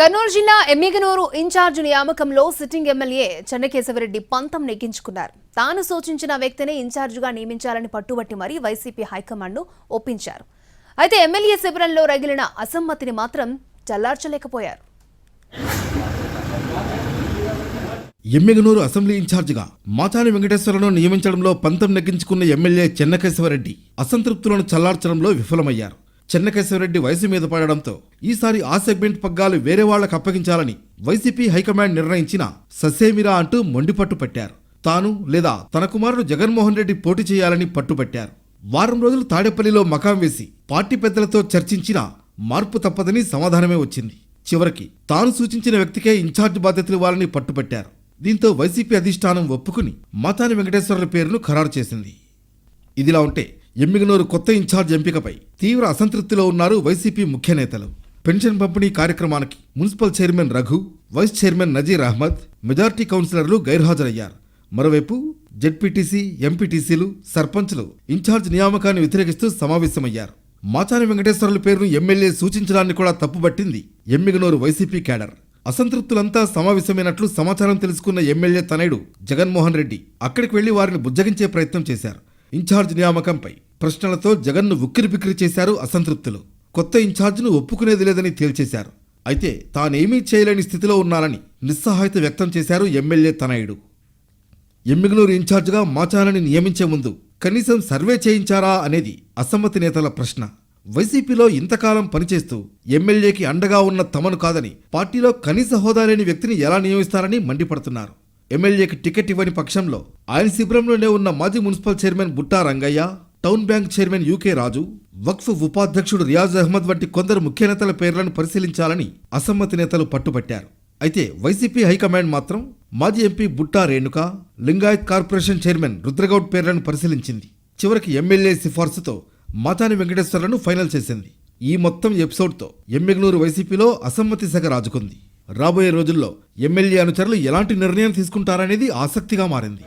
కర్నూలు జిల్లా ఎమ్మిగనూరు ఇన్ఛార్జ్ నియామకంలో sitting MLA Chennakesava Reddy పంతం నెగ్గించుకున్నారు. తాను సూచించిన వ్యక్తిని ఇన్ఛార్జిగా నియమించాలని పట్టుబట్టి మరీ వైసీపీ హైకమాండ్ను ఒప్పించారు. అయితే ఎమ్మెల్యే శిబిరంలో రగిలిన అసమ్మతిని మాత్రం చల్లార్చలేకపోయారు. ఎమ్మెగనూరు అసెంబ్లీ ఇన్ఛార్జిగా మాచాని వెంకటేశ్వరను నియమించడంలో పంతం నెగ్గించుకున్న ఎమ్మెల్యే చెన్నకేశవరెడ్డి అసంతృప్తులను చల్లార్చడంలో విఫలమయ్యారు. చెన్నకేశవరెడ్డి వయసు మీద పడడంతో ఈసారి ఆ సెగ్మెంట్ పగ్గాలు వేరే వాళ్ళకు అప్పగించాలని వైసీపీ హైకమాండ్ నిర్ణయించిన ససేమిరా అంటూ మొండిపట్టు పట్టారు. తాను లేదా తన కుమారుడు జగన్మోహన్ రెడ్డి పోటీ చేయాలని పట్టుపట్టారు వారం రోజులు తాడేపల్లిలో మకాం వేసి పార్టీ పెద్దలతో చర్చించిన మార్పు తప్పదని సమాధానమే వచ్చింది. చివరికి తాను సూచించిన వ్యక్తికే ఇన్ఛార్జ్ బాధ్యతలు ఇవ్వాలని పట్టుపట్టారు దీంతో వైసీపీ అధిష్టానం ఒప్పుకుని మాతాని వెంకటేశ్వరుల పేరును ఖరారు చేసింది. ఇదిలా ఉంటే ఎమ్మిగనూరు కొత్త ఇన్ఛార్జ్ ఎంపికపై తీవ్ర అసంతృప్తిలో ఉన్నారు వైసీపీ ముఖ్య నేతలు. పెన్షన్ పంపిణీ కార్యక్రమానికి municipal chairman Raghu vice chairman Nazeer Ahmed majority కౌన్సిలర్లు గైర్హాజరయ్యారు. మరోవైపు జెడ్పీటీసీ ఎంపీటీసీలు సర్పంచ్లు ఇన్ఛార్జ్ నియామకాన్ని వ్యతిరేకిస్తూ సమావేశమయ్యారు. మాచాని వెంకటేశ్వరుల పేరును ఎమ్మెల్యే సూచించడాన్ని కూడా తప్పుబట్టింది ఎమ్మిగనూరు వైసీపీ క్యాడర్ అసంతృప్తులంతా సమావేశమైనట్లు సమాచారం తెలుసుకున్న ఎమ్మెల్యే తనయుడు జగన్మోహన్ రెడ్డి అక్కడికి వెళ్ళి వారిని బుజ్జగించే ప్రయత్నం చేశారు. ఇన్ఛార్జ్ నియామకంపై ప్రశ్నలతో జగన్ను ఉక్కిరిబిక్కిరి చేశారు అసంతృప్తులు. కొత్త ఇన్ఛార్జ్ను ఒప్పుకునేది లేదని తేల్చేశారు. అయితే తానేమీ చేయలేని స్థితిలో ఉన్నారని నిస్సహాయత వ్యక్తం చేశారు ఎమ్మెల్యే తనయుడు. ఎమ్మిగనూరు ఇన్ఛార్జ్గా మాచాలని నియమించే ముందు కనీసం సర్వే చేయించారా అనేది అసమ్మతి నేతల ప్రశ్న. వైసీపీలో ఇంతకాలం పనిచేస్తూ ఎమ్మెల్యేకి అండగా ఉన్న తమను కాదని పార్టీలో కనీస హోదా లేని వ్యక్తిని ఎలా నియమిస్తారని మండిపడుతున్నారు. ఎమ్మెల్యేకి టికెట్ ఇవ్వని పక్షంలో ఆయన శిబిరంలోనే ఉన్న మాజీ municipal chairman Butta Rangaiah town bank chairman UK Raju వక్ఫ్ ఉపాధ్యక్షుడు రియాజ్ అహ్మద్ వంటి కొందరు ముఖ్య నేతల పేర్లను పరిశీలించాలని అసమ్మతి నేతలు పట్టుబట్టారు. అయితే వైసీపీ హైకమాండ్ మాత్రం మాజీ MP Butta Renuka Lingayat corporation chairman Rudragoud పేర్లను పరిశీలించింది. చివరికి ఎమ్మెల్యే సిఫార్సుతో మాతాని వెంకటేశ్వర్లను ఫైనల్ చేసింది. ఈ మొత్తం ఎపిసోడ్తో ఎమ్మెగనూరు వైసీపీలో అసమ్మతి సెగ రాజుకుంది. రాబోయే రోజుల్లో ఎమ్మెల్యే అనుచరులు ఎలాంటి నిర్ణయం తీసుకుంటారనేది ఆసక్తిగా మారింది.